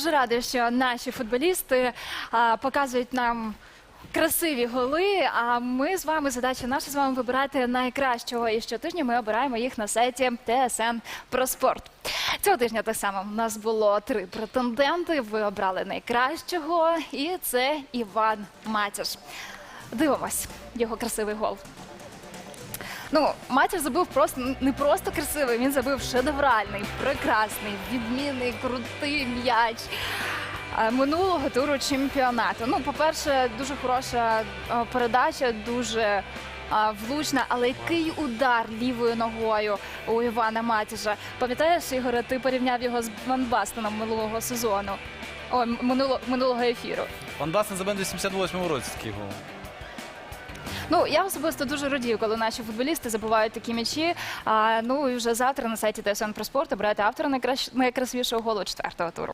дуже рада, що наші футболісти а, показують нам. Красиві голи. А ми з вами задача наша з вами вибирати найкращого. І щотижня ми обираємо їх на сайті ТСН про спорт. Цього тижня так само у нас було три претенденти. Ви обрали найкращого, і це Іван Матяш. Дивимось його красивий гол. Ну, Матір забив просто не просто красивий, він забив шедевральний, прекрасний, відмінний, крутий м'яч е, минулого туру чемпіонату. Ну, по-перше, дуже хороша е, передача, дуже е, влучна, але який удар лівою ногою у Івана Матіжа. Пам'ятаєш, Ігоре, ти порівняв його з Ван Бастеном минулого сезону. О, минуло, минулого ефіру. Ван Басен забив в 88-му році такий гол. Ну я особисто дуже радію, коли наші футболісти забувають такі м'ячі. Ну і вже завтра на сайті ТСН про спорт обирайте автора найкращ... найкрасивішого голу четвертого туру.